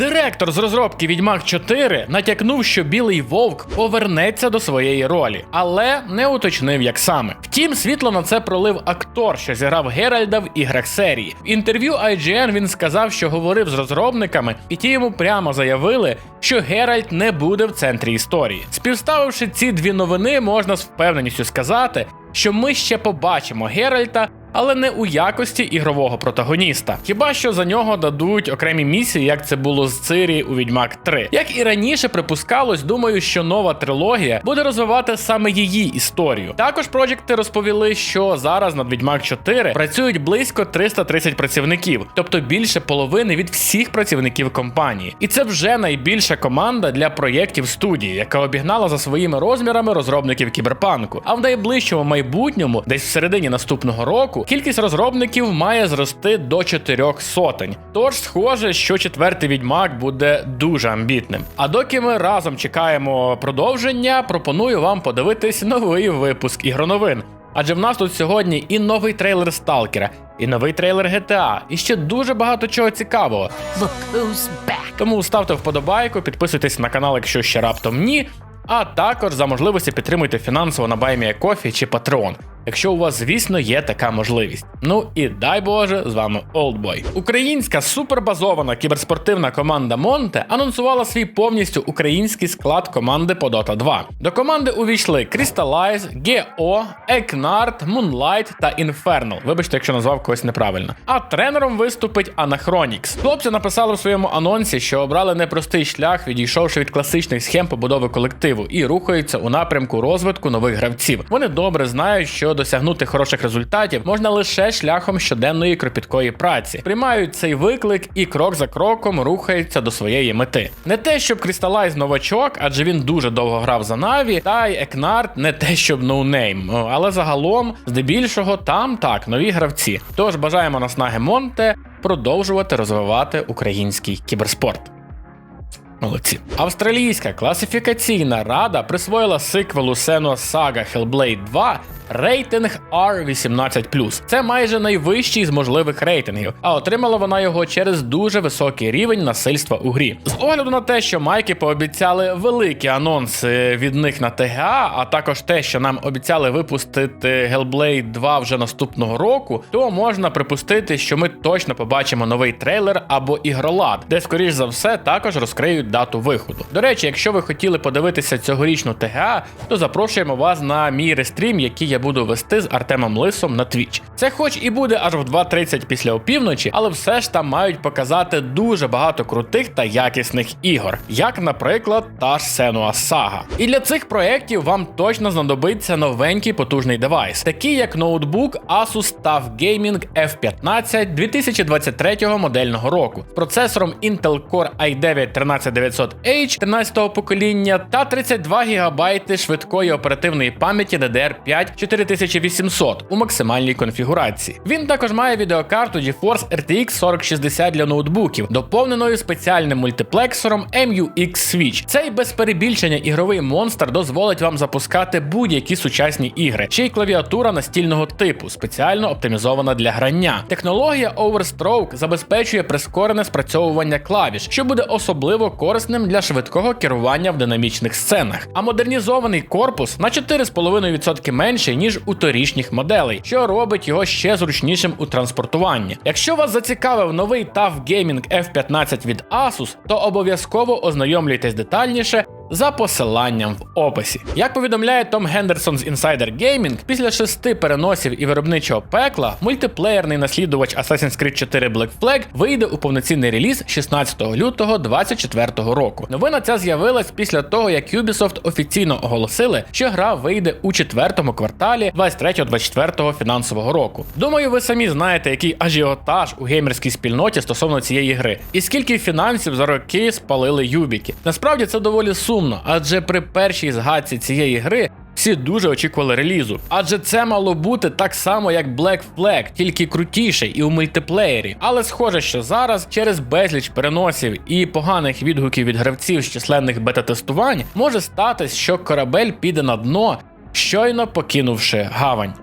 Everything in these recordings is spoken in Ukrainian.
Директор з розробки Відьмак 4 натякнув, що білий вовк повернеться до своєї ролі, але не уточнив, як саме. Втім, світло на це пролив актор, що зіграв Геральда в іграх серії. В інтерв'ю IGN він сказав, що говорив з розробниками, і ті йому прямо заявили, що Геральт не буде в центрі історії. Співставивши ці дві новини, можна з впевненістю сказати, що ми ще побачимо Геральта. Але не у якості ігрового протагоніста. Хіба що за нього дадуть окремі місії, як це було з Цирі у Відьмак 3. Як і раніше припускалось, думаю, що нова трилогія буде розвивати саме її історію. Також проєкти розповіли, що зараз над Відьмак 4 працюють близько 330 працівників, тобто більше половини від всіх працівників компанії. І це вже найбільша команда для проєктів студії, яка обігнала за своїми розмірами розробників кіберпанку. А в найближчому майбутньому, десь в середині наступного року, кількість розробників має зрости до чотирьох сотень. Тож, схоже, що четвертий відьмак буде дуже амбітним. А доки ми разом чекаємо продовження, пропоную вам подивитись новий випуск ігроновин. Адже в нас тут сьогодні і новий трейлер Сталкера, і новий трейлер GTA, і ще дуже багато чого цікавого. Look who's back. Тому ставте вподобайку, підписуйтесь на канал, якщо ще раптом ні. А також за можливості підтримуйте фінансово на BuyMeACoffee чи Patreon, якщо у вас, звісно, є така можливість. Ну і дай Боже, з вами Oldboy. Українська супербазована кіберспортивна команда Монте анонсувала свій повністю український склад команди по Dota 2. До команди увійшли Crystallize, GO, Eknard, Moonlight та Infernal. Вибачте, якщо назвав когось неправильно. А тренером виступить Anachronix. Хлопці написали в своєму анонсі, що обрали непростий шлях, відійшовши від класичних схем побудови колективу, і рухаються у напрямку розвитку нових гравців. Вони добре знають, що досягнути хороших результатів можна лише шляхом щоденної кропіткої праці. Приймають цей виклик і крок за кроком рухаються до своєї мети. Не те, щоб Crystallize новачок, адже він дуже довго грав за Наві, та й Екнард не те, щоб ноунейм. Але загалом, здебільшого, там так, нові гравці. Тож бажаємо наснаги Монте продовжувати розвивати український кіберспорт. Молодці. Австралійська класифікаційна рада присвоїла сиквелу Senua Saga Hellblade 2 рейтинг R18+. Це майже найвищий з можливих рейтингів, а отримала вона його через дуже високий рівень насильства у грі. З огляду на те, що майки пообіцяли великі анонси від них на ТГА, а також те, що нам обіцяли випустити Hellblade 2 вже наступного року, то можна припустити, що ми точно побачимо новий трейлер або ігролад, де, скоріш за все, також розкриють дату виходу. До речі, якщо ви хотіли подивитися цьогорічну ТГА, то запрошуємо вас на мій рестрім, який я буду вести з Артемом Лисом на Twitch. Це хоч і буде аж в 2.30 після опівночі, але все ж там мають показати дуже багато крутих та якісних ігор, як, наприклад, та ж Senua Saga. І для цих проєктів вам точно знадобиться новенький потужний девайс, такий як ноутбук Asus TUF Gaming F15 2023 модельного року з процесором Intel Core i9 13900H 13-го покоління та 32 ГБ швидкої оперативної пам'яті DDR5 4800 у максимальній конфігурації. Він також має відеокарту GeForce RTX 4060 для ноутбуків, доповненою спеціальним мультиплексором MUX Switch. Цей без перебільшення ігровий монстр дозволить вам запускати будь-які сучасні ігри, ще й клавіатура настільного типу, спеціально оптимізована для грання. Технологія Overstroke забезпечує прискорене спрацьовування клавіш, що буде особливо корисним для швидкого керування в динамічних сценах. А модернізований корпус на 4,5% менший, ніж у торішніх моделей, що робить його ще зручнішим у транспортуванні. Якщо вас зацікавив новий TUF Gaming F15 від Asus, то обов'язково ознайомлюйтесь детальніше за посиланням в описі. Як повідомляє Том Гендерсон з Insider Gaming, після шести переносів і виробничого пекла мультиплеєрний наслідувач Assassin's Creed 4 Black Flag вийде у повноцінний реліз 16 лютого 2024 року. Новина ця з'явилась після того, як Ubisoft офіційно оголосили, що гра вийде у четвертому кварталі 23-24 фінансового року. Думаю, ви самі знаєте, який ажіотаж у геймерській спільноті стосовно цієї гри, і скільки фінансів за роки спалили Юбіки. Насправді це доволі сумно, адже при першій згадці цієї гри. Всі дуже очікували релізу, адже це мало бути так само, як Black Flag, тільки крутіше і у мультиплеєрі. Але схоже, що зараз, через безліч переносів і поганих відгуків від гравців з численних бета-тестувань, може статись, що корабель піде на дно, щойно покинувши гавань.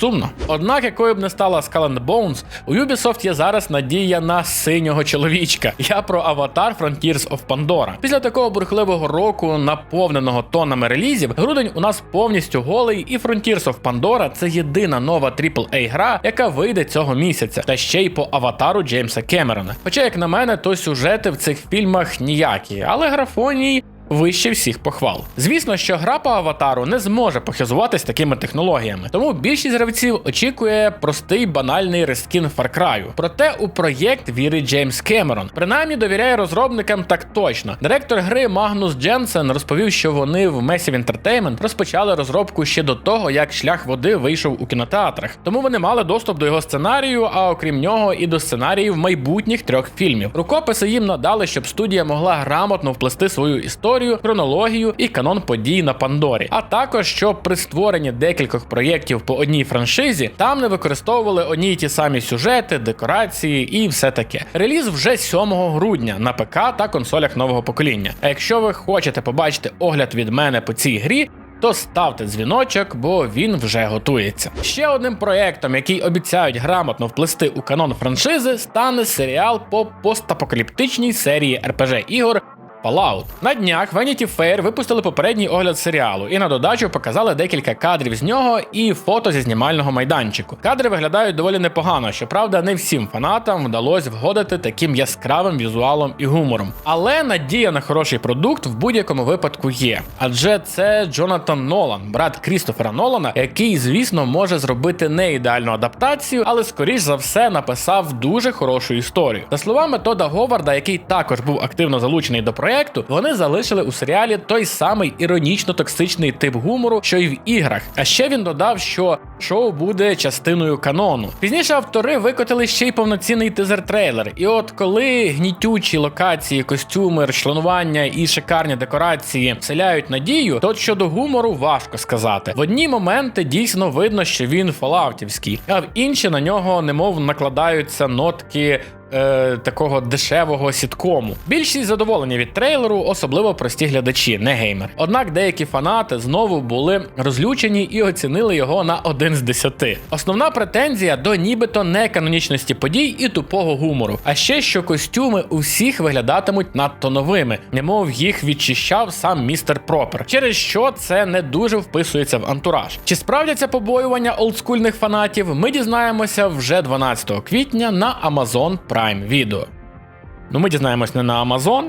Сумно. Однак, якою б не стала Skull and Bones, у Ubisoft є зараз надія на синього чоловічка. Я про Avatar Frontiers of Pandora. Після такого бурхливого року, наповненого тоннами релізів, грудень у нас повністю голий, і Frontiers of Pandora це єдина нова AAA гра, яка вийде цього місяця, та ще й по аватару Джеймса Кемерона. Хоча, як на мене, то сюжети в цих фільмах ніякі, але графонії вище всіх похвал. Звісно, що гра по аватару не зможе похизуватись такими технологіями, тому більшість гравців очікує простий банальний рескін Far Cry. Проте у проєкт вірить Джеймс Кемерон. Принаймні довіряє розробникам так точно. Директор гри Магнус Дженсен розповів, що вони в Massive Entertainment розпочали розробку ще до того, як шлях води вийшов у кінотеатрах. Тому вони мали доступ до його сценарію, а окрім нього, і до сценаріїв майбутніх трьох фільмів. Рукописи їм надали, щоб студія могла грамотно вплести свою історію історію, хронологію і канон подій на Пандорі. А також щоб при створенні декількох проєктів по одній франшизі там не використовували одні й ті самі сюжети, декорації і все таке. Реліз вже 7 грудня на ПК та консолях нового покоління. А якщо ви хочете побачити огляд від мене по цій грі. То ставте дзвіночок, бо він вже готується. Ще одним проєктом, який обіцяють грамотно вплести у канон франшизи, стане серіал по постапокаліптичній серії RPG ігор Fallout. На днях Vanity Fair випустили попередній огляд серіалу і на додачу показали декілька кадрів з нього і фото зі знімального майданчику. Кадри виглядають доволі непогано, щоправда, не всім фанатам вдалося вгодити таким яскравим візуалом і гумором. Але надія на хороший продукт в будь-якому випадку є. Адже це Джонатан Нолан, брат Крістофера Нолана, який, звісно, може зробити не ідеальну адаптацію, але скоріш за все написав дуже хорошу історію. За словами Тода Говарда, який також був активно залучений до проєкту, проекту, вони залишили у серіалі той самий іронічно-токсичний тип гумору, що й в іграх. А ще він додав, що шоу буде частиною канону. Пізніше автори викотили ще й повноцінний тизер-трейлер. І от коли гнітючі локації, костюми, розчленування і шикарні декорації вселяють надію, то щодо гумору важко сказати. В одні моменти дійсно видно, що він фолаутівський, а в інші на нього немов накладаються нотки е, такого дешевого сіткому. Більшість задоволені від трейлеру, особливо прості глядачі, не геймер. Однак деякі фанати знову були розлючені і оцінили його на один з десяти. Основна претензія до нібито неканонічності подій і тупого гумору. А ще що костюми у всіх виглядатимуть надто новими, немов їх відчищав сам містер Пропер, через що це не дуже вписується в антураж. Чи справдяться побоювання олдскульних фанатів? Ми дізнаємося вже 12 квітня на Amazon Prime Video. Ну, ми дізнаємось не на Amazon.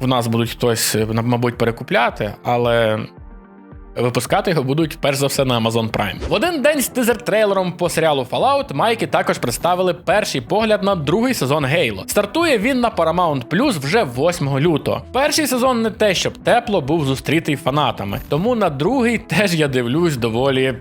В нас будуть хтось, мабуть, перекупляти, але випускати його будуть перш за все на Amazon Prime. В один день з тизер-трейлером по серіалу Fallout Майки також представили перший погляд на другий сезон Halo. Стартує він на Paramount Plus вже 8 лютого. Перший сезон не те, щоб тепло був зустрітий фанатами, тому на другий теж я дивлюсь доволі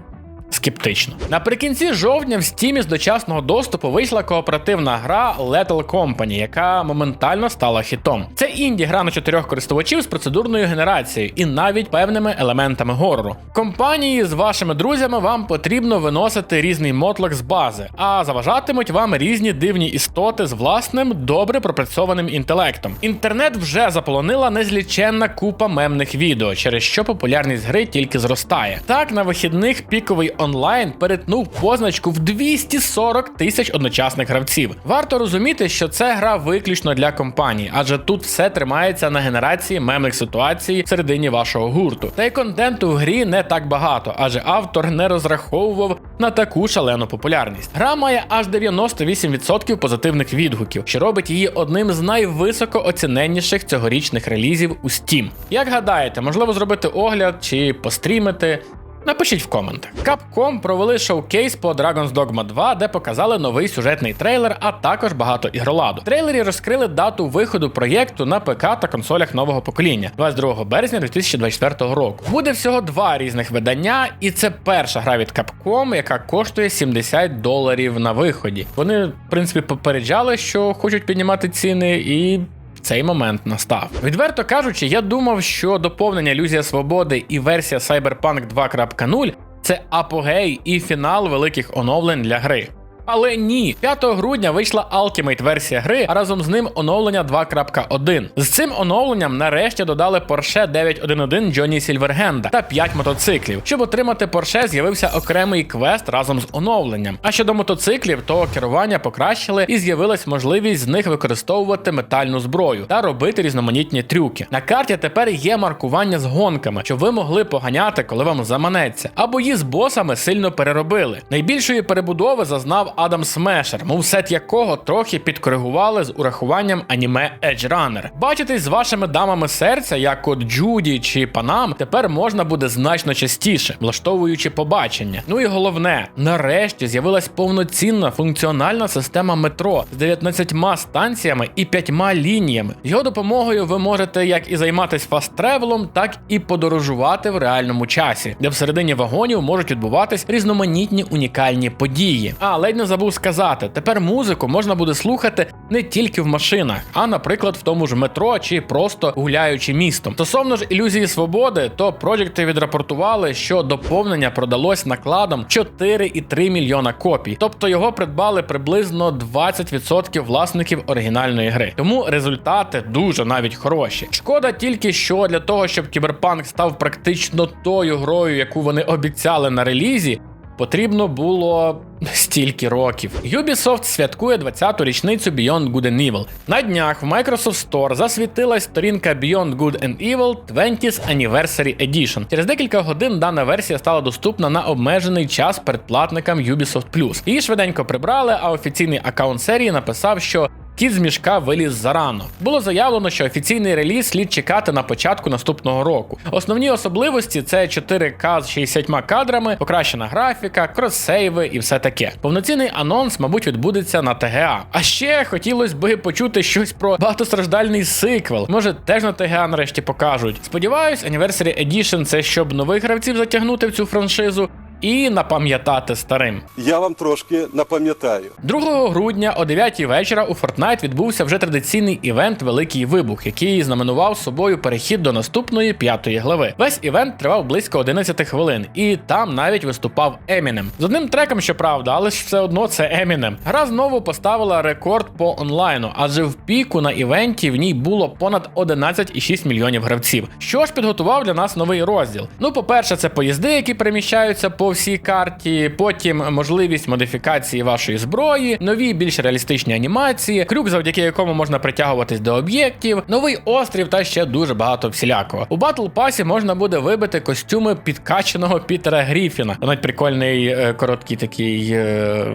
скептично. Наприкінці жовтня в стімі з дочасного доступу вийшла кооперативна гра Lethal Company, яка моментально стала хітом. Це інді гра на чотирьох користувачів з процедурною генерацією і навіть певними елементами горору. Компанії з вашими друзями вам потрібно виносити різний мотлок з бази, а заважатимуть вам різні дивні істоти з власним добре пропрацьованим інтелектом. Інтернет вже заполонила незліченна купа мемних відео, через що популярність гри тільки зростає. Так на вихідних піковий онлайн перетнув позначку в 240 тисяч одночасних гравців. Варто розуміти, що це гра виключно для компаній, адже тут все тримається на генерації мемних ситуацій всередині вашого гурту. Та й контенту в грі не так багато, адже автор не розраховував на таку шалену популярність. Гра має аж 98% позитивних відгуків, що робить її одним з найвисоко оціненніших цьогорічних релізів у Steam. Як гадаєте, можливо зробити огляд чи пострімити? Напишіть в коментах. Capcom провели шоукейс по Dragon's Dogma 2, де показали новий сюжетний трейлер, а також багато ігроладу. В трейлері розкрили дату виходу проєкту на ПК та консолях нового покоління 22 березня 2024 року. Буде всього два різних видання, і це перша гра від Capcom, яка коштує 70 доларів на виході. Вони, в принципі, попереджали, що хочуть піднімати ціни і цей момент настав. Відверто кажучи, я думав, що доповнення Ілюзія Свободи і версія Cyberpunk 2.0 це апогей і фінал великих оновлень для гри. Але ні, 5 грудня вийшла Ultimate версія гри, а разом з ним оновлення 2.1. З цим оновленням нарешті додали Porsche 911 Джоні Сільвергенда та 5 мотоциклів. Щоб отримати Porsche, з'явився окремий квест разом з оновленням. А щодо мотоциклів, то керування покращили і з'явилась можливість з них використовувати метальну зброю та робити різноманітні трюки. На карті тепер є маркування з гонками, щоб ви могли поганяти, коли вам заманеться. А бої з босами сильно переробили. Найбільшої перебудови зазнав Адам Смешер, мов сет якого трохи підкоригували з урахуванням аніме Edge Runner. Бачитись з вашими дамами серця, як от Джуді чи Панам, тепер можна буде значно частіше, влаштовуючи побачення. Ну і головне, нарешті з'явилась повноцінна функціональна система метро з 19 станціями і 5 лініями. З його допомогою ви можете як і займатися фаст-тревелом, так і подорожувати в реальному часі, де всередині вагонів можуть відбуватись різноманітні унікальні події. А ледь не забув сказати, тепер музику можна буде слухати не тільки в машинах, а наприклад в тому ж метро чи просто гуляючи містом. Стосовно ж ілюзії свободи, то проєкти відрапортували, що доповнення продалось накладом 4,3 мільйона копій, тобто його придбали приблизно 20% власників оригінальної гри. Тому результати дуже навіть хороші. Шкода тільки, що для того, щоб кіберпанк став практично тою грою, яку вони обіцяли на релізі. Потрібно було стільки років. Ubisoft святкує 20-ту річницю Beyond Good and Evil. На днях в Microsoft Store засвітилась сторінка Beyond Good and Evil 20th Anniversary Edition. Через декілька годин дана версія стала доступна на обмежений час передплатникам Ubisoft+. Її швиденько прибрали, а офіційний аккаунт серії написав, що Кіт з мішка виліз зарано. Було заявлено, що офіційний реліз слід чекати на початку наступного року. Основні особливості це 4К з 60 кадрами, покращена графіка, кросейви і все таке. Повноцінний анонс, мабуть, відбудеться на ТГА. А ще хотілося би почути щось про багатостраждальний сиквел. Може, теж на ТГА нарешті покажуть. Сподіваюсь, Anniversary Edition це щоб нових гравців затягнути в цю франшизу. І напам'ятати старим. Я вам трошки напам'ятаю. 2 грудня о 9 вечора у Fortnite відбувся вже традиційний івент Великий Вибух, який знаменував собою перехід до наступної п'ятої глави. Весь івент тривав близько 11 хвилин, і там навіть виступав Емінем. З одним треком, щоправда, але ж все одно це Емінем. Гра знову поставила рекорд по онлайну, адже в піку на івенті в ній було понад 11,6 мільйонів гравців. Що ж підготував для нас новий розділ? Ну, по-перше, це поїзди, які переміщаються по всій карті, потім можливість модифікації вашої зброї, нові більш реалістичні анімації, крюк, завдяки якому можна притягуватись до об'єктів, новий острів та ще дуже багато всілякого. У батл пасі можна буде вибити костюми підкачаного Пітера Гріфіна. Навіть прикольний е, короткий такий е,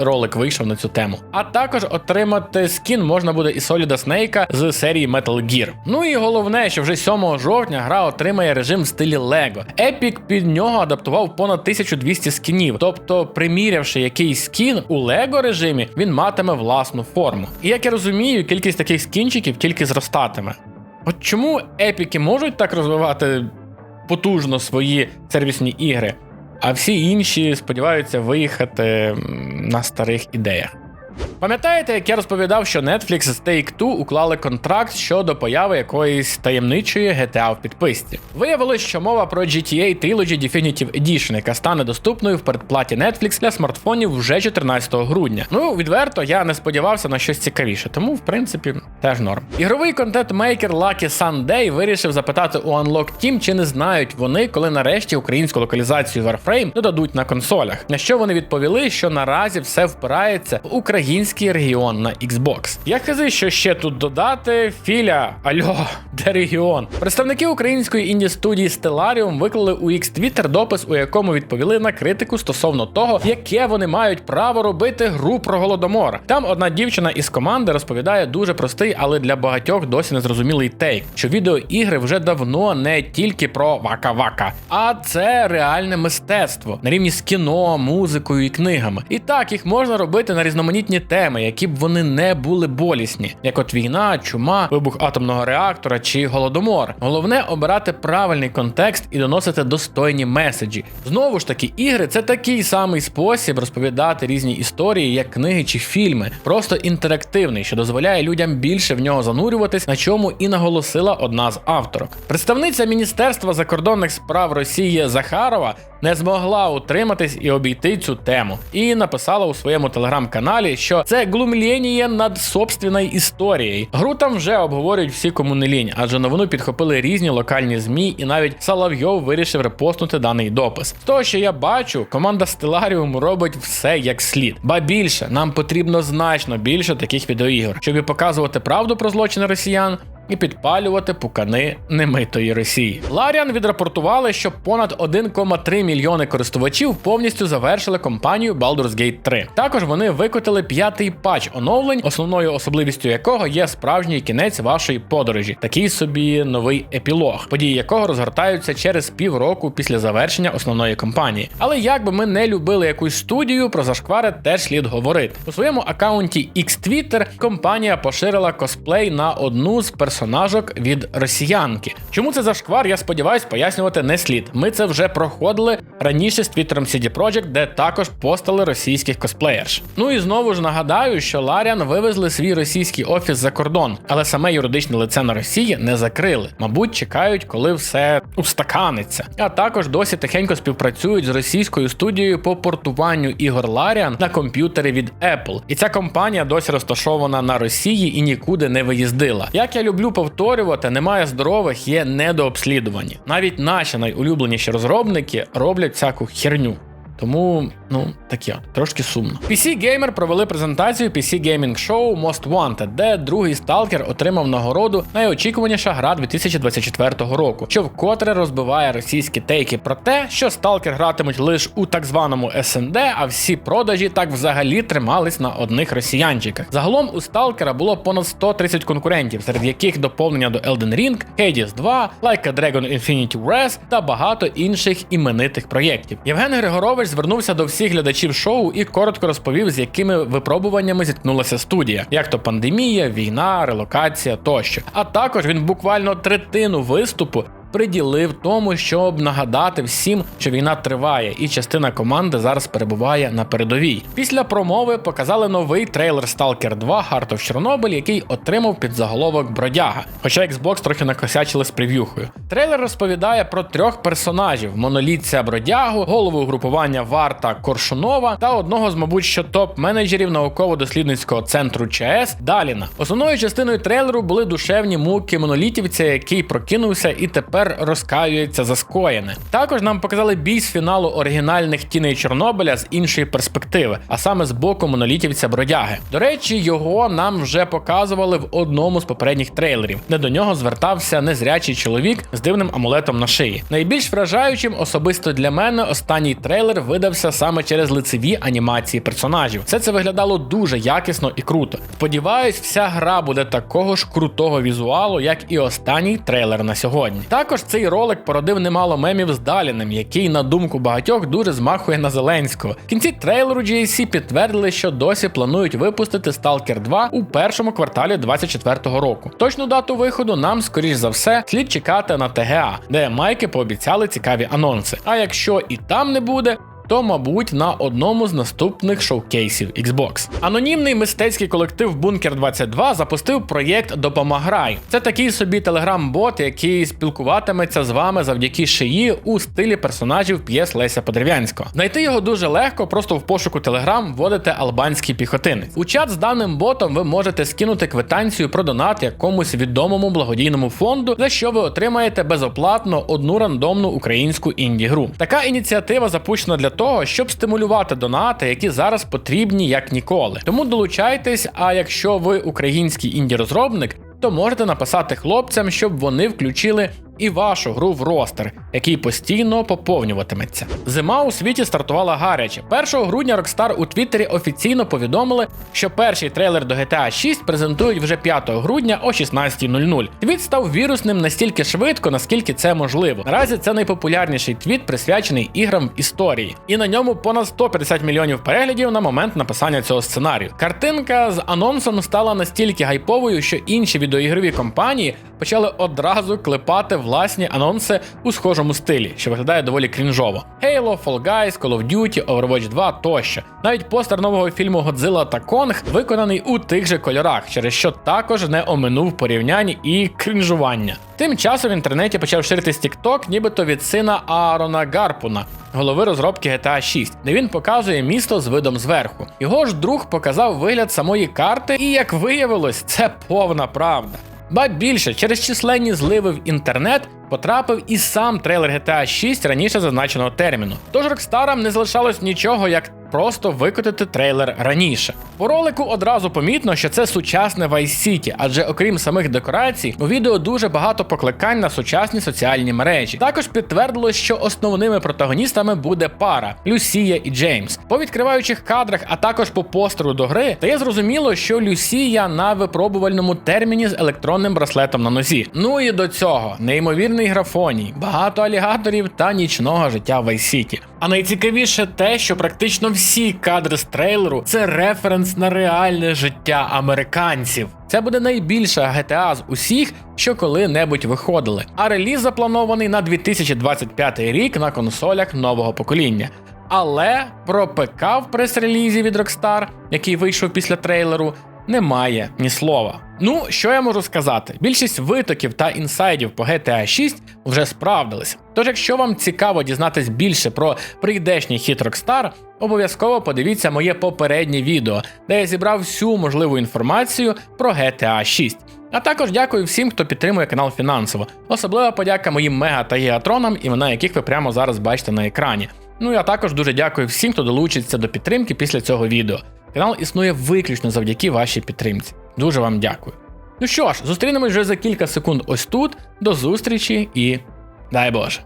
ролик вийшов на цю тему. А також отримати скін можна буде і Соліда Снейка з серії Metal Gear. Ну і головне, що вже 7 жовтня гра отримає режим в стилі Lego. Epic під нього адаптував понад 1200 скінів. Тобто, примірявши якийсь скін у Лего режимі, він матиме власну форму. І як я розумію, кількість таких скінчиків тільки зростатиме. От чому епіки можуть так розвивати потужно свої сервісні ігри, а всі інші сподіваються виїхати на старих ідеях. Пам'ятаєте, як я розповідав, що Netflix з Take-Two уклали контракт щодо появи якоїсь таємничої GTA в підписці? Виявилось, що мова про GTA Trilogy Definitive Edition, яка стане доступною в передплаті Netflix для смартфонів вже 14 грудня. Ну, відверто, я не сподівався на щось цікавіше, тому в принципі теж норм. Ігровий контент-мейкер Lucky Sunday вирішив запитати у Unlock Team, чи не знають вони, коли нарешті українську локалізацію Warframe додадуть на консолях. На що вони відповіли, що наразі все впирається в український регіон на Xbox. Я хази, що ще тут додати. Філя, альо, де регіон? Представники української інді студії Stellarium виклали у X Twitter допис, у якому відповіли на критику стосовно того, яке вони мають право робити гру про голодомор. Там одна дівчина із команди розповідає дуже простий, але для багатьох досі незрозумілий тейк, що відеоігри вже давно не тільки про вака-вака, а це реальне мистецтво на рівні з кіно, музикою і книгами. І так їх можна робити на різноманітні наступні теми, які б вони не були болісні, як от війна, чума, вибух атомного реактора чи голодомор. Головне обирати правильний контекст і доносити достойні меседжі. Знову ж таки, ігри це такий самий спосіб розповідати різні історії, як книги чи фільми, просто інтерактивний, що дозволяє людям більше в нього занурюватись, на чому і наголосила одна з авторок. Представниця Міністерства закордонних справ Росії Захарова не змогла утриматись і обійти цю тему, і написала у своєму телеграм-каналі, що це глумлєніє над собственною історією. Гру там вже обговорюють всі кому не лінь, адже новину підхопили різні локальні змі, і навіть Соловйов вирішив репостнути даний допис. З того, що я бачу, команда Stellarium робить все як слід. Ба більше нам потрібно значно більше таких відеоігор, щоб показувати правду про злочини росіян. І підпалювати пукани немитої Росії. Ларіан відрапортували, що понад 1,3 мільйони користувачів повністю завершили кампанію Baldur's Gate 3. Також вони викотили п'ятий патч оновлень, основною особливістю якого є справжній кінець вашої подорожі, такий собі новий епілог, події якого розгортаються через півроку після завершення основної кампанії. Але як би ми не любили якусь студію, про зашквари теж слід говорити. У своєму аккаунті X-Twitter компанія поширила косплей на одну з персонажок від росіянки. Чому це зашквар? Я сподіваюсь, пояснювати не слід. Ми це вже проходили раніше з твіттером CD Projekt, де також постали російських косплеєрш. Ну і знову ж нагадаю, що Ларіан вивезли свій російський офіс за кордон, але саме юридичне лице на Росії не закрили. Мабуть, чекають, коли все устаканиться. А також досі тихенько співпрацюють з російською студією по портуванню ігор Ларіан на комп'ютери від Apple. І ця компанія досі розташована на Росії і нікуди не виїздила. Як я люблю повторювати, немає здорових, є недообслідувані. Навіть наші найулюбленіші розробники роблять всяку херню. Тому, ну, таке, трошки сумно. PC Gamer провели презентацію PC Gaming Show Most Wanted, де другий сталкер отримав нагороду найочікуваніша гра 2024 року, що вкотре розбиває російські тейки про те, що сталкер гратимуть лише у так званому СНД, а всі продажі так взагалі тримались на одних росіянчиках. Загалом у сталкера було понад 130 конкурентів, серед яких доповнення до Elden Ring, Hades 2, Like a Dragon Infinity Res та багато інших іменитих проєктів. Євген Григорович звернувся до всіх глядачів шоу і коротко розповів, з якими випробуваннями зіткнулася студія, як то пандемія, війна, релокація тощо. А також він буквально третину виступу. Приділив тому, щоб нагадати всім, що війна триває, і частина команди зараз перебуває на передовій. Після промови показали новий трейлер Stalker 2 Heart of Chernobyl, який отримав під заголовок Бродяга. Хоча Xbox трохи накосячили з прев'юхою. Трейлер розповідає про трьох персонажів: монолітця бродягу, голову групування Варта Коршунова та одного з, мабуть, що топ-менеджерів науково-дослідницького центру ЧАЕС Даліна. Основною частиною трейлеру були душевні муки монолітівця, який прокинувся і тепер розкаюється за скоєне. Також нам показали бій з фіналу оригінальних тіней Чорнобиля з іншої перспективи, а саме з боку монолітівця бродяги. До речі, його нам вже показували в одному з попередніх трейлерів, де до нього звертався незрячий чоловік з дивним амулетом на шиї. Найбільш вражаючим особисто для мене останній трейлер видався саме через лицеві анімації персонажів. Все це виглядало дуже якісно і круто. Сподіваюсь, вся гра буде такого ж крутого візуалу, як і останній трейлер на сьогодні. Також цей ролик породив немало мемів з Даліним, який, на думку багатьох, дуже змахує на Зеленського. В кінці трейлеру GAC підтвердили, що досі планують випустити Stalker 2 у першому кварталі 2024 року. Точну дату виходу нам, скоріш за все, слід чекати на ТГА, де майки пообіцяли цікаві анонси. А якщо і там не буде, то, мабуть, на одному з наступних шоукейсів Xbox. Анонімний мистецький колектив Bunker 22 запустив проєкт Допомаграй. Це такий собі телеграм-бот, який спілкуватиметься з вами завдяки шиї у стилі персонажів п'єс Леся Подерев'янського. Знайти його дуже легко, просто в пошуку Telegram вводите албанський піхотинець. У чат з даним ботом ви можете скинути квитанцію про донат якомусь відомому благодійному фонду, за що ви отримаєте безоплатно одну рандомну українську інді-гру. Така ініціатива запущена для того, щоб стимулювати донати, які зараз потрібні як ніколи. Тому долучайтесь. А якщо ви український інді-розробник, то можете написати хлопцям, щоб вони включили і вашу гру в ростер, який постійно поповнюватиметься. Зима у світі стартувала гаряче. 1 грудня Rockstar у Твіттері офіційно повідомили, що перший трейлер до GTA 6 презентують вже 5 грудня о 16.00. Твіт став вірусним настільки швидко, наскільки це можливо. Наразі це найпопулярніший твіт, присвячений іграм в історії, і на ньому понад 150 мільйонів переглядів на момент написання цього сценарію. Картинка з анонсом стала настільки гайповою, що інші відеоігрові компанії почали одразу клепати власні анонси у схожому стилі, що виглядає доволі крінжово. Halo, Fall Guys, Call of Duty, Overwatch 2 тощо. Навіть постер нового фільму Годзilla та Конг виконаний у тих же кольорах, через що також не оминув порівнянь і крінжування. Тим часом в інтернеті почав ширитись TikTok, нібито від сина Аарона Гарпуна, голови розробки GTA 6, де він показує місто з видом зверху. Його ж друг показав вигляд самої карти, і як виявилось, це повна правда. Ба більше, через численні зливи в інтернет потрапив і сам трейлер GTA 6 раніше зазначеного терміну. Тож Рокстарам не залишалось нічого, як просто викотити трейлер раніше. По ролику одразу помітно, що це сучасне Vice City, адже окрім самих декорацій, у відео дуже багато покликань на сучасні соціальні мережі. Також підтвердилось, що основними протагоністами буде пара Люсія і Джеймс. По відкриваючих кадрах, а також по постеру до гри, стає зрозуміло, що Люсія на випробувальному терміні з електронним браслетом на нозі. Ну і до цього неймовірний графоній, багато алігаторів та нічного життя в Vice City. А найцікавіше те, що практично всі кадри з трейлеру це референс на реальне життя американців. Це буде найбільша GTA з усіх, що коли-небудь виходили. А реліз запланований на 2025 рік на консолях нового покоління. Але про ПК в прес-релізі від Rockstar, який вийшов після трейлеру, немає ні слова. Ну, що я можу сказати? Більшість витоків та інсайдів по GTA 6 вже справдилися. Тож, якщо вам цікаво дізнатись більше про прийдешній хіт Rockstar, обов'язково подивіться моє попереднє відео, де я зібрав всю можливу інформацію про GTA 6. А також дякую всім, хто підтримує канал фінансово. Особлива подяка моїм мега та гігатронам, імена яких ви прямо зараз бачите на екрані. Ну я також дуже дякую всім, хто долучиться до підтримки після цього відео. Канал існує виключно завдяки вашій підтримці. Дуже вам дякую. Ну що ж, зустрінемось вже за кілька секунд ось тут. До зустрічі і дай Боже!